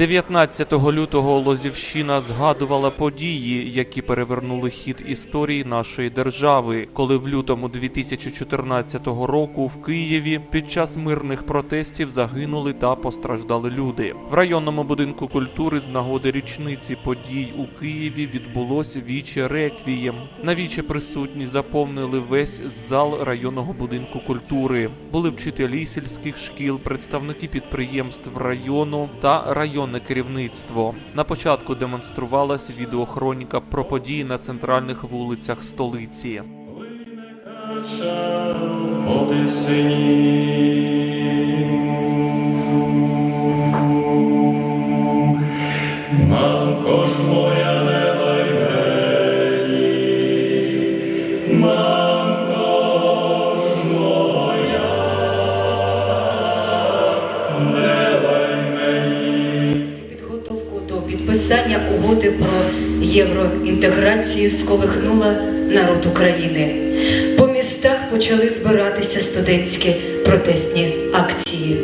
19 лютого Лозівщина згадувала події, які перевернули хід історії нашої держави, коли в лютому 2014 року в Києві під час мирних протестів загинули та постраждали люди. В районному будинку культури з нагоди річниці подій у Києві відбулось віче реквієм. На віче присутні заповнили весь зал районного будинку культури. Були вчителі сільських шкіл, представники підприємств району та районне керівництво. На початку демонструвалась відеохроніка про події на центральних вулицях столиці. Води підписання угоди про євроінтеграцію сколихнула народ України. По містах почали збиратися студентські протестні акції.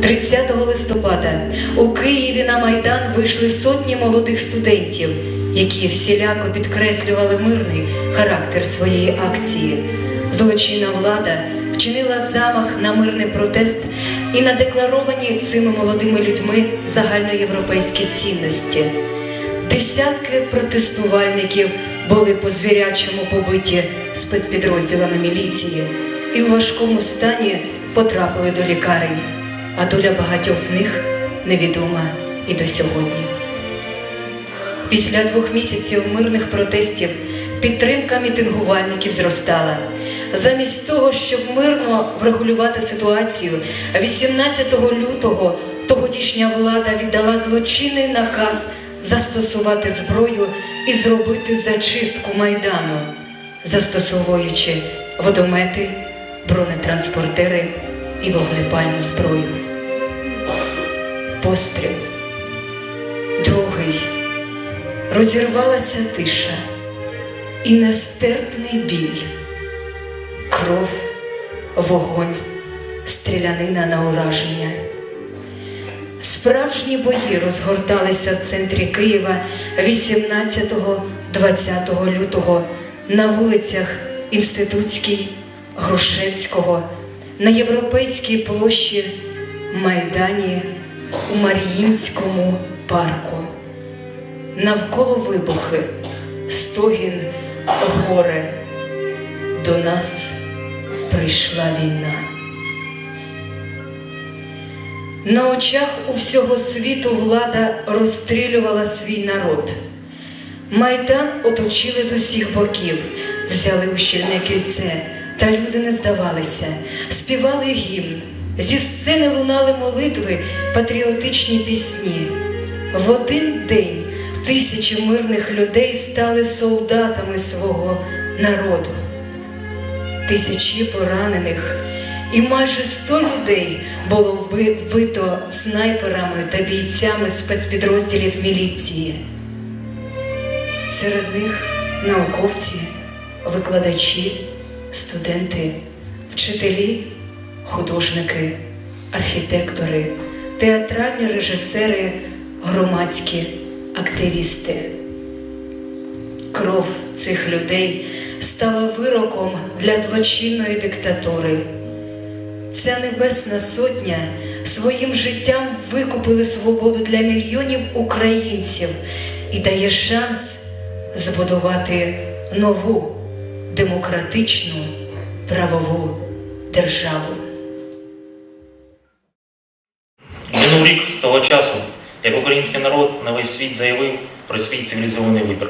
30 листопада у Києві на Майдан вийшли сотні молодих студентів, які всіляко підкреслювали мирний характер своєї акції. Злочинна влада вчинила замах на мирний протест і на декларовані цими молодими людьми загальноєвропейські цінності. Десятки протестувальників були по звірячому побиті спецпідрозділами міліції і у важкому стані потрапили до лікарень, а доля багатьох з них невідома і до сьогодні. Після двох місяців мирних протестів підтримка мітингувальників зростала. Замість того, щоб мирно врегулювати ситуацію, 18 лютого тогодішня влада віддала злочинний наказ застосувати зброю і зробити зачистку майдану, застосовуючи водомети, бронетранспортери і вогнепальну зброю. Постріл. Другий розірвалася тиша і нестерпний біль, кров, вогонь, стрілянина на ураження. Справжні бої розгорталися в центрі Києва 18-20 лютого на вулицях Інститутській, Грушевського, на Європейській площі, Майдані, у Мар'їнському парку. Навколо вибухи, стогін, горе. До нас прийшла війна. На очах у всього світу влада розстрілювала свій народ. Майдан оточили з усіх боків, взяли у щільне кільце, та люди не здавалися, співали гімн. Зі сцени лунали молитви, патріотичні пісні. В один день тисячі мирних людей стали солдатами свого народу. Тисячі поранених і майже сто людей було вбито снайперами та бійцями спецпідрозділів міліції. Серед них науковці, викладачі, студенти, вчителі, художники, архітектори, театральні режисери, громадські активісти. Кров цих людей стала вироком для злочинної диктатури. Ця небесна сотня своїм життям викупили свободу для мільйонів українців і дає шанс збудувати нову демократичну правову державу. Минув рік з того часу, як український народ на весь світ заявив про свій цивілізований вибір.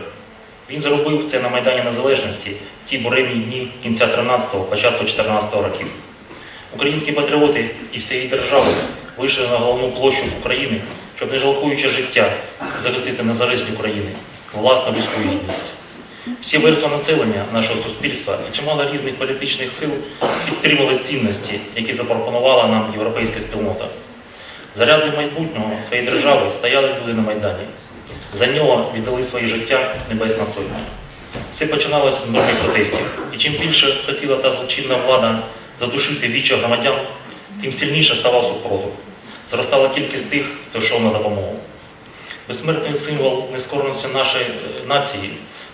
Він зробив це на Майдані Незалежності в ті буремні дні кінця 13-го, початку 14-го років. Українські патріоти і всієї держави вийшли на головну площу України, щоб, не жалкуючи життя, захистити незалежність України, власну людську гідність. Всі верства населення нашого суспільства і чимало різних політичних сил підтримали цінності, які запропонувала нам європейська спільнота. Заради майбутнього своєї держави стояли люди на Майдані. За нього віддали своє життя Небесна Сотня. Все починалося з мирних протестів. І чим більше хотіла та злочинна влада задушити віче громадян, тим сильніше ставав супротив. Зростала кількість тих, хто йшов на допомогу. безсмертний символ нескореності нашої е, нації,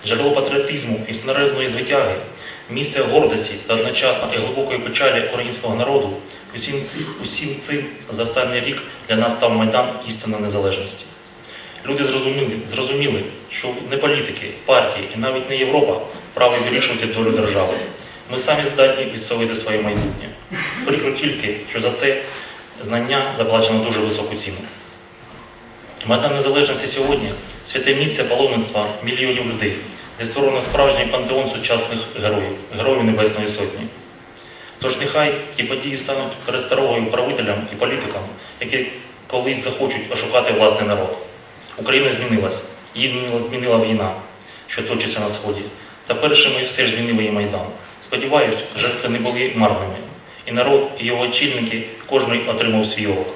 джерело патріотизму і всенародної звитяги, місце гордості та одночасно і глибокої печалі українського народу. Усім цим, усім цим за останній рік для нас став майдан істинної незалежності. Люди зрозуміли, зрозуміли, що не політики, партії і навіть не Європа праві вирішувати долю держави. Ми самі здатні відстоювати своє майбутнє. Прикро тільки, що за це знання заплачено дуже високу ціну. Майдан Незалежності сьогодні святе місце паломництва мільйонів людей, де створено справжній пантеон сучасних героїв, героїв Небесної Сотні. Тож нехай ті події стануть пересторогою правителям і політикам, які колись захочуть ошукати власний народ. Україна змінилась, її змінила, змінила війна, що точиться на сході. Та першими все ж змінили і Майдан. Сподіваюсь, жертви не були марними, і народ, і його очільники, кожен отримав свій урок.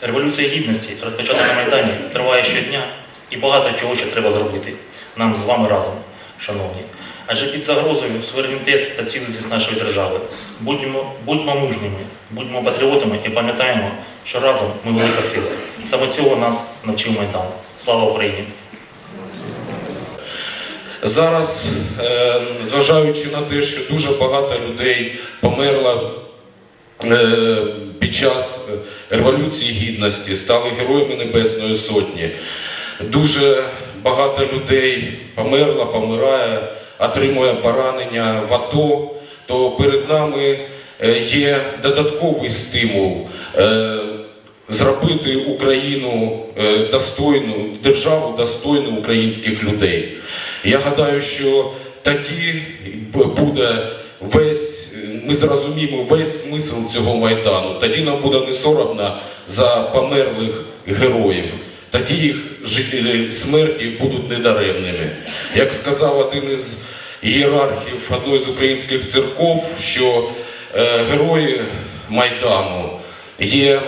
Революція гідності, розпочата на Майдані, триває щодня, і багато чого ще треба зробити нам з вами разом, шановні. Адже під загрозою суверенітет та цілісність нашої держави. Будьмо, будьмо мужніми, будьмо патріотами і пам'ятаємо, що разом ми велика сила. Саме цього нас навчив Майдан. Слава Україні! Зараз, е, зважаючи на те, що дуже багато людей померло е, під час Революції Гідності, стали героями Небесної Сотні, дуже багато людей померло, помирає, отримує поранення в АТО, то перед нами е, є додатковий стимул. Е, Зробити Україну е, достойну, державу достойну українських людей. Я гадаю, що тоді буде весь, ми зрозуміємо весь смисл цього майдану. Тоді нам буде не соромно за померлих героїв. Тоді їх жи- смерті будуть недаремними. Як сказав один із ієрархів одної з українських церков, що е, герої майдану є е,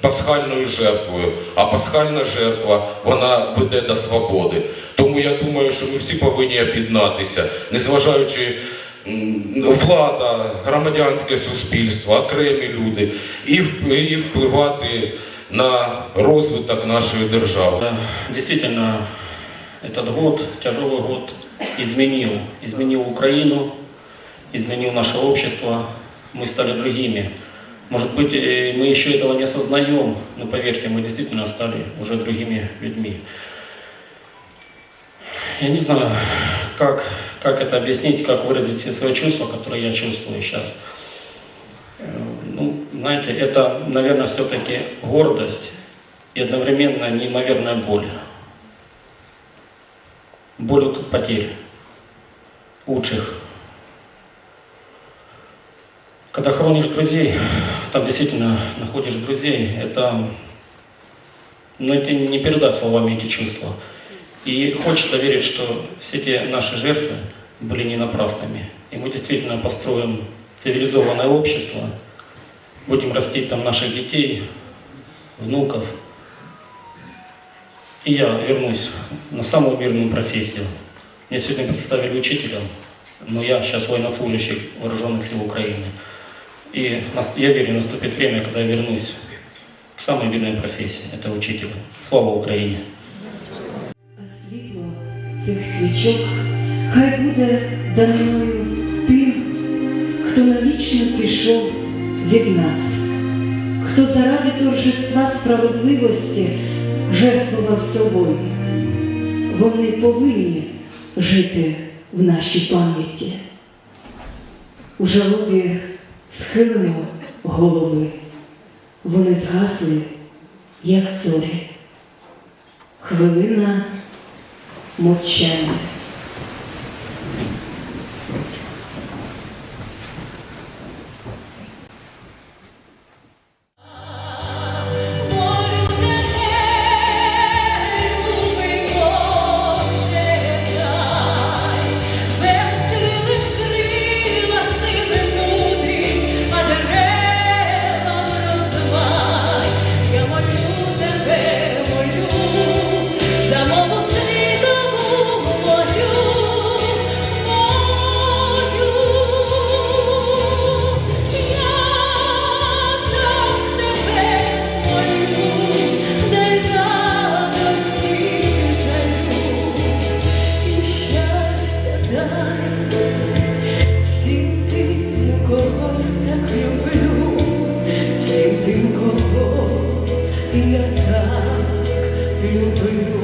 пасхальною жертвою, а пасхальна жертва вона веде до свободи. Тому я думаю, що ми всі повинні об'єднатися, незважаючи м, влада, громадянське суспільство, окремі люди, і, в- і впливати на розвиток нашої держави. Да, Действительно, этот год, тяжелый год, изменил, изменил Украину, изменил наше общество. Мы стали другими. Может быть, э, мы еще этого не осознаем, но поверьте, мы действительно стали уже другими людьми. Я не знаю, как, как это объяснить, как выразить все свои чувства, которые я чувствую сейчас. Э, Ну, знаете, это, наверное, все-таки гордость и одновременно неимоверная боль. Боль от потерь лучших. Когда хоронишь друзей, там действительно находишь друзей, это, ну, это не передать словами эти чувства. И хочется верить, что все те наши жертвы были не напрасными. И мы действительно построим цивилизованное общество, будем растить там наших детей, внуков. И я вернусь на самую мирную профессию. Меня сегодня представили учителем, но я сейчас военнослужащий вооруженных сил Украины. И нас- я верю, наступит время, когда я вернусь к самой мирной профессии, это учителя. Слава Украине! А світло цих свічок хай буде даною тим, хто навічно пішов від нас, хто заради торжества справедливості жертвував собою. Вони повинні жити в нашій пам'яті. У жалобі схилено голови. Вони згасли, як зорі. Хвилина мовчання. doing